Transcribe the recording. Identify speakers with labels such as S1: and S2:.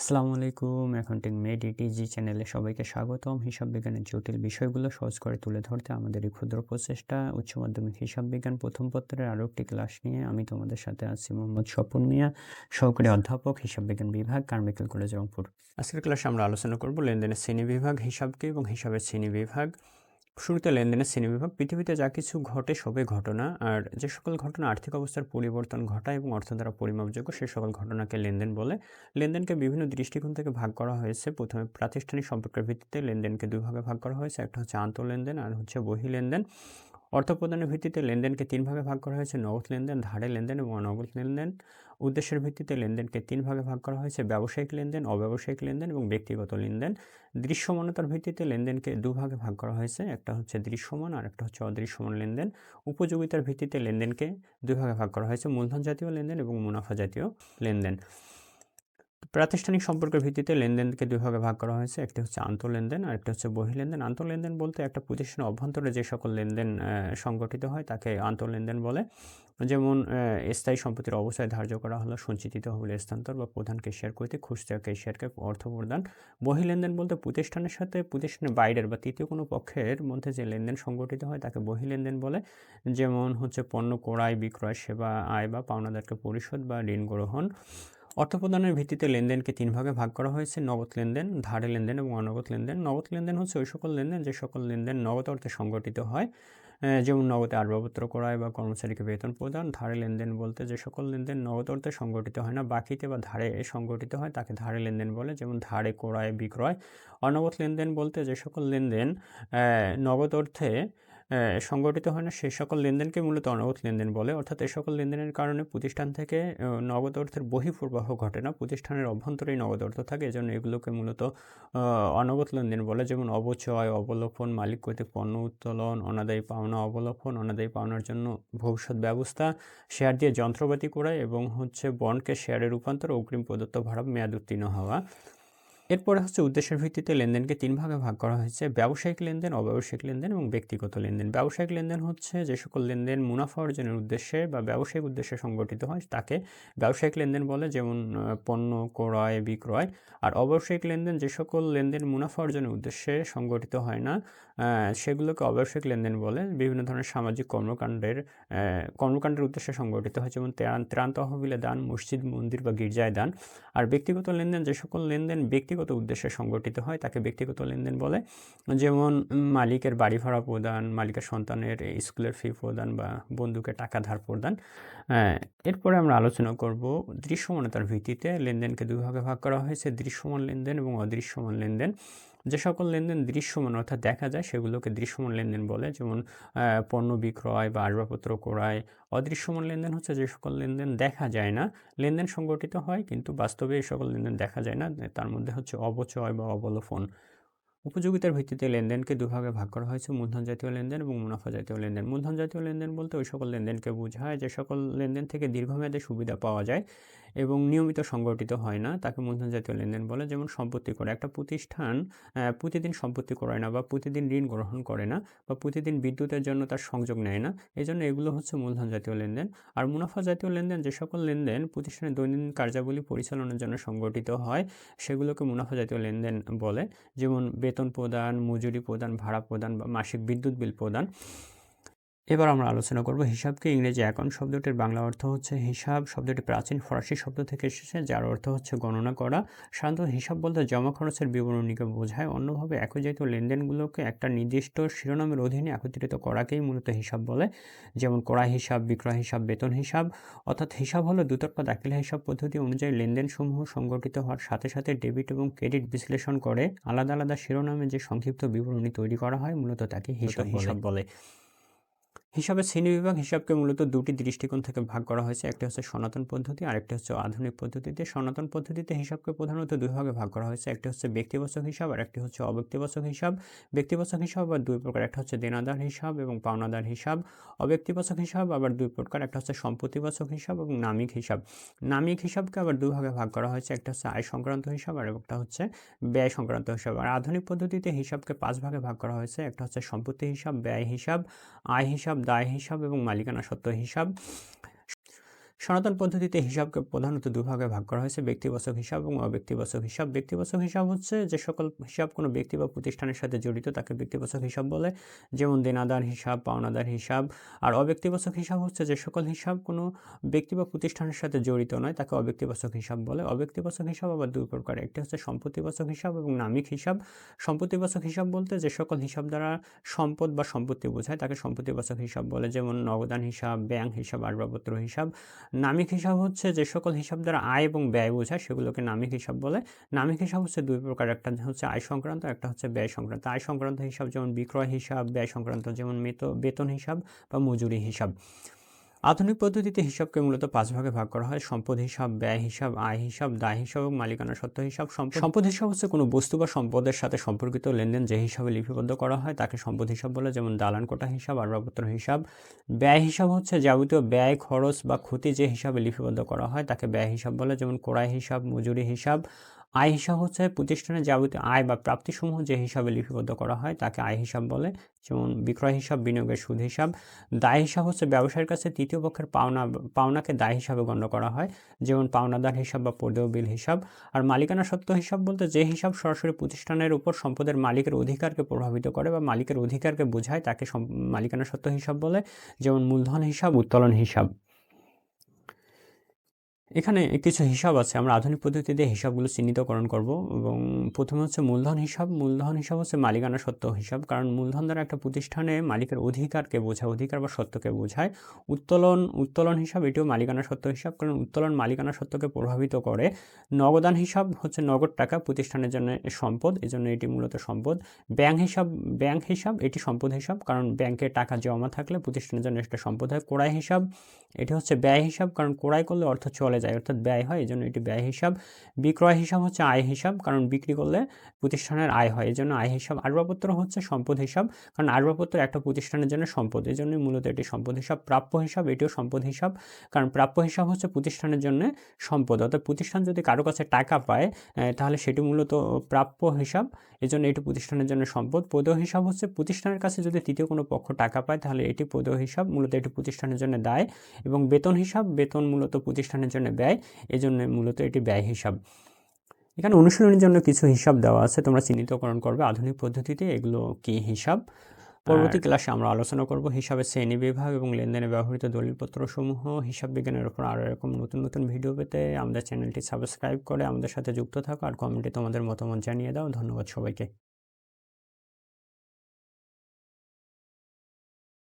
S1: আসসালামু আলাইকুম accounting made ইটিজি চ্যানেলে সবাইকে স্বাগতম। হিসাব বিজ্ঞানের জটিল বিষয়গুলো সহজ করে তুলে ধরতে আমাদের এই ক্ষুদ্র প্রচেষ্টা, উচ্চ মাধ্যমিক হিসাব বিজ্ঞান প্রথম পত্রের আরও একটি ক্লাস নিয়ে আমি তোমাদের সাথে আছি মোহাম্মদ স্বপন মিয়া, সহকারী অধ্যাপক, হিসাব বিজ্ঞান বিভাগ, কার্মিকেল কলেজ রংপুর। আজকের ক্লাসে আমরা আলোচনা করব লেনদেনের শ্রেণি বিভাগ, হিসাবকে এবং হিসাবের শ্রেণি বিভাগ। শুরুতে লেনদেনের শ্রেণীবিভাগ পৃথিবীতে যা কিছু ঘটে সবে ঘটনা। আর যে সকল ঘটনা আর্থিক অবস্থার পরিবর্তন ঘটায় এবং অর্থ দ্বারা পরিমাপযোগ্য সে সকল ঘটনাকে লেনদেন বলে, লেনদেনকে বিভিন্ন দৃষ্টিকোণ থেকে ভাগ করা হয়েছে। প্রথমে প্রাতিষ্ঠানিক সম্পর্কের ভিত্তিতে লেনদেনকে দুই ভাগে ভাগ করা হয়েছে। একটা হচ্ছে আন্তঃ লেনদেন আর হচ্ছে বহি লেনদেন অর্থ প্রদানের ভিত্তিতে লেনদেনকে তিন ভাগে ভাগ করা হয়েছে, নগদ লেনদেন, ধারে লেনদেন এবং অনগদ লেনদেন। উদ্দেশ্যের ভিত্তিতে লেনদেনকে তিন ভাগে ভাগ করা হয়েছে, ব্যবসায়িক লেনদেন, অব্যবসায়িক লেনদেন এবং ব্যক্তিগত লেনদেন। দৃশ্যমানতার ভিত্তিতে লেনদেনকে দুভাগে ভাগ করা হয়েছে, একটা হচ্ছে দৃশ্যমান আর একটা হচ্ছে অদৃশ্যমান লেনদেন। উপযোগিতার ভিত্তিতে লেনদেনকে দুই ভাগে ভাগ করা হয়েছে, মূলধন জাতীয় লেনদেন এবং মুনাফা জাতীয় লেনদেন। প্রাতিষ্ঠানিক সম্পর্কের ভিত্তিতে লেনদেনকে দুই ভাগে ভাগ করা হয়েছে। একটি হচ্ছে আন্তঃলেনদেন আর একটি হচ্ছে বহিলেনদেন আন্তঃলেনদেন বলতে একটা প্রতিষ্ঠানের অভ্যন্তরে যে সকল লেনদেন সংগঠিত হয় তাকে আন্তঃলেনদেন বলে। যেমন স্থায়ী সম্পত্তির অবস্থায় ধার্য করা হলো, সঞ্চিত তহবিল স্থানান্তর বা প্রধান কেশিয়ার কর্তৃক খুচরা কেশিয়ারকে অর্থ প্রদান। বহিলেনদেন বলতে প্রতিষ্ঠানের সাথে প্রতিষ্ঠানের বাইরের বা তৃতীয় কোনো পক্ষের মধ্যে যে লেনদেন সংগঠিত হয় তাকে বহিলেনদেন বলে। যেমন হচ্ছে পণ্য ক্রয়, বিক্রয়, সেবা, আয় বা পাওনাদারকে পরিশোধ বা ঋণ গ্রহণ। অর্থপ্রদানের ভিত্তিতে লেনদেনকে তিন ভাগে ভাগ করা হয়েছে, নগদ লেনদেন, ধারে লেনদেন এবং অনগদ লেনদেন। নগদ লেনদেন হচ্ছে ওই সকল লেনদেন, যে সকল লেনদেন নগদ অর্থে সংগঠিত হয় যেমন নগদে আসবাবপত্র ক্রয় বা কর্মচারীকে বেতন প্রদান, ধারে লেনদেন বলতে যে সকল লেনদেন নগদ অর্থে সংগঠিত হয় না, বাকিতে বা ধারে সংগঠিত হয় তাকে ধারে লেনদেন বলে, যেমন ধারে ক্রয়, বিক্রয়। অনগদ লেনদেন বলতে যে সকল লেনদেন নগদ অর্থে সংগঠিত হয় না, সেই সকল লেনদেনকে মূলত অনগদ লেনদেন বলে। অর্থাৎ এই সকল লেনদেনের কারণে প্রতিষ্ঠান থেকে নগদ অর্থের বহিঃপ্রবাহ ঘটে না। প্রতিষ্ঠানের অভ্যন্তরেই নগদ অর্থ থাকে, এজন্য এগুলোকে মূলত অনগদ লেনদেন বলে। যেমন অবচয়, অবলোপন মালিক কর্তৃক পণ্য উত্তোলন, অনাদায়ী পাওনা, অবলোপন, অনাদায়ী পাওনার জন্য ভবিষ্যৎ ব্যবস্থা, শেয়ার দিয়ে যন্ত্রপাতি করায় এবং হচ্ছে বন্ডকে শেয়ারে রূপান্তর, অগ্রিম প্রদত্ত ভাড়া মেয়াদ উত্তীর্ণ হওয়া। এরপরে হচ্ছে উদ্দেশ্যের ভিত্তিতে লেনদেনকে তিন ভাগে ভাগ করা হয়েছে, ব্যবসায়িক লেনদেন, অব্যবসায়িক লেনদেন এবং ব্যক্তিগত লেনদেন। ব্যবসায়িক লেনদেন হচ্ছে যে সকল লেনদেন মুনাফা অর্জনের উদ্দেশ্যে বা ব্যবসায়িক উদ্দেশ্যে সংগঠিত হয়, তাকে ব্যবসায়িক লেনদেন বলে, যেমন পণ্য ক্রয়, বিক্রয়। আর অব্যবসায়িক লেনদেন যে সকল লেনদেন মুনাফা অর্জনের উদ্দেশ্যে সংগঠিত হয় না সেগুলোকে অব্যবসায়িক লেনদেন বলে। বিভিন্ন ধরনের সামাজিক কর্মকাণ্ডের কর্মকাণ্ডের উদ্দেশ্যে সংগঠিত হয়, যেমন ত্রাণ ত্রাণ তহবিলে দান, মসজিদ, মন্দির বা গির্জায় দান। আর ব্যক্তিগত লেনদেন যে সকল লেনদেন ব্যক্তিগত উদ্দেশ্যে সংগঠিত হয়, তাকে ব্যক্তিগত লেনদেন বলে। যেমন, মালিকের বাড়ি ভাড়া প্রদান, মালিকের সন্তানের স্কুলের ফি প্রদান বা বন্ধুকে টাকা ধার প্রদান। এরপরে আমরা আলোচনা করব দৃশ্যমানতার ভিত্তিতে লেনদেনকে দুভাগে ভাগ করা হয়েছে। দৃশ্যমান লেনদেন এবং অদৃশ্যমান লেনদেন। যে সকল লেনদেন দৃশ্যমান অর্থাৎ দেখা যায়, সেগুলোকে দৃশ্যমান লেনদেন বলে। যেমন পণ্য বিক্রয় বা আসবাবপত্র ক্রয়, অদৃশ্যমান লেনদেন হচ্ছে যে সকল লেনদেন দেখা যায় না। লেনদেন সংগঠিত হয়, কিন্তু বাস্তবে এই সকল লেনদেন দেখা যায় না। তার মধ্যে হচ্ছে অবচয় বা অবলোপন। উপযোগিতার ভিত্তিতে লেনদেনকে দুভাগে ভাগ করা হয়েছে, মূলধন জাতীয় লেনদেন এবং মুনাফা জাতীয় লেনদেন। মূলধন জাতীয় লেনদেন বলতে ওই সকল লেনদেনকে বোঝায় যে সকল লেনদেন থেকে দীর্ঘমেয়াদে সুবিধা পাওয়া যায়। এবং নিয়মিত সংগঠিত হয় না, তাকে মূলধন জাতীয় লেনদেন বলে। যেমন সম্পত্তি করে, একটা প্রতিষ্ঠান প্রতিদিন সম্পত্তি করে না বা প্রতিদিন ঋণ গ্রহণ করে না বা প্রতিদিন বিদ্যুতের জন্য তার সংযোগ নেয় না এই জন্য এগুলো হচ্ছে মূলধন জাতীয় লেনদেন। আর মুনাফা জাতীয় লেনদেন, যে সকল লেনদেন প্রতিষ্ঠানের দৈনন্দিন কার্যাবলী পরিচালনার জন্য সংগঠিত হয়, সেগুলোকে মুনাফা জাতীয় লেনদেন বলে। যেমন বেতন প্রদান, মজুরি প্রদান, ভাড়া প্রদান বা মাসিক বিদ্যুৎ বিল প্রদান। এবার আমরা আলোচনা করব হিসাবকে ইংরেজি অ্যাকাউন্ট শব্দটির বাংলা অর্থ হচ্ছে হিসাব শব্দটি প্রাচীন ফরাসি শব্দ থেকে এসেছে যার অর্থ হচ্ছে গণনা করা। সাধারণত হিসাব বলতে জমা খরচের বিবরণীকে বোঝায়। অন্যভাবে একই জাতীয় লেনদেনগুলোকে একটা নির্দিষ্ট শিরোনামের অধীনে একত্রিত করাকেই মূলত হিসাব বলে। যেমন ক্রয় হিসাব বিক্রয় হিসাব বেতন হিসাব। অর্থাৎ হিসাব হলো দুতর্ক দাখিল হিসাব পদ্ধতি অনুযায়ী লেনদেনসমূহ সংগঠিত হওয়ার সাথে সাথে ডেবিট এবং ক্রেডিট বিশ্লেষণ করে। আলাদা আলাদা শিরোনামে যে সংক্ষিপ্ত বিবরণী তৈরি করা হয় মূলত তাকে হিসাব হিসাব বলে। হিসাবে শ্রেণীবিভাগ হিসাবকে মূলত দুটি দৃষ্টিকোণ থেকে ভাগ করা হয়েছে। একটি হচ্ছে সনাতন পদ্ধতি আর একটি হচ্ছে আধুনিক পদ্ধতিতে। সনাতন পদ্ধতিতে হিসাবকে প্রধানত দুই ভাগে ভাগ করা হয়েছে। একটি হচ্ছে ব্যক্তিবাচক হিসাব আর একটি হচ্ছে অব্যক্তিবাচক হিসাব। ব্যক্তিবাচক হিসাব আবার দুই প্রকার, একটা হচ্ছে দেনাদার হিসাব এবং পাওনাদার হিসাব। অব্যক্তিবাচক হিসাব আবার দুই প্রকার, একটা হচ্ছে সম্পত্তিবাচক হিসাব এবং নামিক হিসাব। নামিক হিসাবকে আবার দুই ভাগে ভাগ করা হয়েছে, একটা হচ্ছে আয় সংক্রান্ত হিসাব আর একটা হচ্ছে ব্যয় সংক্রান্ত হিসাব। আর আধুনিক পদ্ধতিতে হিসাবকে পাঁচ ভাগে ভাগ করা হয়েছে, একটা হচ্ছে সম্পত্তি হিসাব, ব্যয় হিসাব, আয় হিসাব দায় হিসাব এবং মালিকানা সত্ত্ব হিসাব। সনাতন পদ্ধতিতে হিসাবকে প্রধানত দুভাগে ভাগ করা হয়েছে, ব্যক্তিবাচক হিসাব এবং অব্যক্তিবাচক হিসাব। ব্যক্তিবাচক হিসাব হচ্ছে যে সকল হিসাব কোনো ব্যক্তি বা প্রতিষ্ঠানের সাথে জড়িত, তাকে ব্যক্তিবাচক হিসাব বলে। যেমন দেনাদার হিসাব, পাওনাদার হিসাব। আর অব্যক্তিবাচক হিসাব হচ্ছে যে সকল হিসাব কোনো ব্যক্তি বা প্রতিষ্ঠানের সাথে জড়িত নয়, তাকে অব্যক্তিবাচক হিসাব বলে। অব্যক্তিবাচক হিসাব আবার দুই প্রকার, একটি হচ্ছে সম্পত্তিবাচক হিসাব এবং নামিক হিসাব। সম্পত্তিবাচক হিসাব বলতে যে সকল হিসাব দ্বারা সম্পদ বা সম্পত্তি বোঝায়, তাকে সম্পত্তিবাচক হিসাব বলে। যেমন নগদান হিসাব, ব্যাংক হিসাব, আসবাবপত্র হিসাব। নামিক হিসাব হচ্ছে যে সকল হিসাব দ্বারা আয় এবং ব্যয় বোঝায় সেগুলোকে নামিক হিসাব বলে। নামিক হিসাব হচ্ছে দুই প্রকার, একটা হচ্ছে আয় সংক্রান্ত, একটা হচ্ছে ব্যয় সংক্রান্ত। আয় সংক্রান্ত হিসাব যেমন বিক্রয় হিসাব, ব্যয় সংক্রান্ত যেমন বেতন হিসাব বা মজুরি হিসাব। আধুনিক পদ্ধতিতে হিসাবকে মূলত পাঁচ ভাগে ভাগ করা হয়। সম্পদ হিসাব, ব্যয় হিসাব, আয় হিসাব, দায় হিসাব এবং মালিকানা সত্ত্ব হিসাব। সম্পদ হিসাব হচ্ছে কোনো বস্তু বা সম্পদের সাথে সম্পর্কিত লেনদেন যে হিসাবে লিপিবদ্ধ করা হয়। তাকে সম্পদ হিসাব বলে, যেমন দালান কোটা হিসাব আসবাবপত্র হিসাব। ব্যয় হিসাব হচ্ছে যাবতীয় ব্যয়, খরচ বা ক্ষতি যে হিসাবে লিপিবদ্ধ করা হয়, তাকে ব্যয় হিসাব বলে, যেমন কোড়াই হিসাব, মজুরি হিসাব আয় হিসাব হচ্ছে প্রতিষ্ঠানের যাবতীয় আয় বা প্রাপ্তিসমূহ যে হিসাবে লিপিবদ্ধ করা হয়, তাকে আয় হিসাব বলে। যেমন বিক্রয় হিসাব, বিনিয়োগের সুদ হিসাব। দায় হিসাব হচ্ছে ব্যবসায়ীর কাছে তৃতীয় পক্ষের পাওনা, পাওনাকে দায় হিসাবে গণ্য করা হয়। যেমন পাওনাদার হিসাব বা পদেয় বিল হিসাব। আর মালিকানা সত্ত্ব হিসাব বলতে যে হিসাব সরাসরি প্রতিষ্ঠানের উপর সম্পদের মালিকের অধিকারকে প্রভাবিত করে বা মালিকের অধিকারকে বোঝায়, তাকে মালিকানা সত্ত্ব হিসাব বলে। যেমন মূলধন হিসাব, উত্তোলন হিসাব। এখানে কিছু হিসাব আছে। আমরা আধুনিক পদ্ধতিতে হিসাবগুলো চিহ্নিতকরণ করব এবং প্রথমে হচ্ছে মূলধন হিসাব। মূলধন হিসাব হচ্ছে মালিকানা সত্ত্ব হিসাব। কারণ মূলধন দ্বারা একটা প্রতিষ্ঠানে মালিকের অধিকারকে বোঝায় অধিকার বা সত্যকে বোঝায়। উত্তোলন উত্তোলন হিসাব এটিও মালিকানা সত্ত্ব হিসাব। কারণ উত্তোলন মালিকানা সত্যকে প্রভাবিত করে। নগদান হিসাব হচ্ছে নগদ টাকা প্রতিষ্ঠানের জন্য সম্পদ এই জন্য এটি মূলত সম্পদ। ব্যাংক হিসাব ব্যাংক হিসাব এটি সম্পদ হিসাব। কারণ ব্যাংকে টাকা জমা থাকলে প্রতিষ্ঠানের জন্য একটা সম্পদ হয়। কোড়াই হিসাব, এটি হচ্ছে ব্যয় হিসাব। কারণ কোড়াই করলে অর্থ চলে চলে যায়, অর্থাৎ ব্যয় হয় এই জন্য এটি ব্যয় হিসাব। বিক্রয় হিসাব হচ্ছে আয় হিসাব, কারণ বিক্রি করলে প্রতিষ্ঠানের আয় হয় এই জন্য আয় হিসাব। আসবাবপত্র হচ্ছে সম্পদ হিসাব, কারণ আসবাবপত্র একটা প্রতিষ্ঠানের জন্য সম্পদ এই মূলত এটি সম্পদ হিসাব। প্রাপ্য হিসাব, এটিও সম্পদ হিসাব, কারণ প্রাপ্য হিসাব হচ্ছে প্রতিষ্ঠানের জন্য সম্পদ। অর্থাৎ প্রতিষ্ঠান যদি কারও কাছে টাকা পায় তাহলে সেটি মূলত প্রাপ্য হিসাব এই জন্য এটি প্রতিষ্ঠানের জন্য সম্পদ। পদেয় হিসাব হচ্ছে প্রতিষ্ঠানের কাছে যদি তৃতীয় কোনো পক্ষ টাকা পায়, তাহলে এটি পদেয় হিসাব, মূলত এটি প্রতিষ্ঠানের জন্য দায়। এবং বেতন হিসাব, বেতন মূলত প্রতিষ্ঠানের জন্য ব্যয় এজন্য মূলত এটি ব্যয় হিসাব। এখানে অনুশীলনের জন্য কিছু হিসাব দেওয়া আছে তোমরা চিহ্নিতকরণ করবে আধুনিক পদ্ধতিতে এগুলো কি হিসাব। পরবর্তী ক্লাসে আমরা আলোচনা করব হিসাবে শ্রেণি বিভাগ এবং লেনদেনে ব্যবহৃত দলিলপত্র সমূহ হিসাব বিজ্ঞানের উপর আরও এরকম নতুন নতুন ভিডিও পেতে আমাদের চ্যানেলটি সাবস্ক্রাইব করে আমাদের সাথে যুক্ত থাকো। আর কমেন্টে তোমাদের মতামত জানিয়ে দাও। ধন্যবাদ সবাইকে।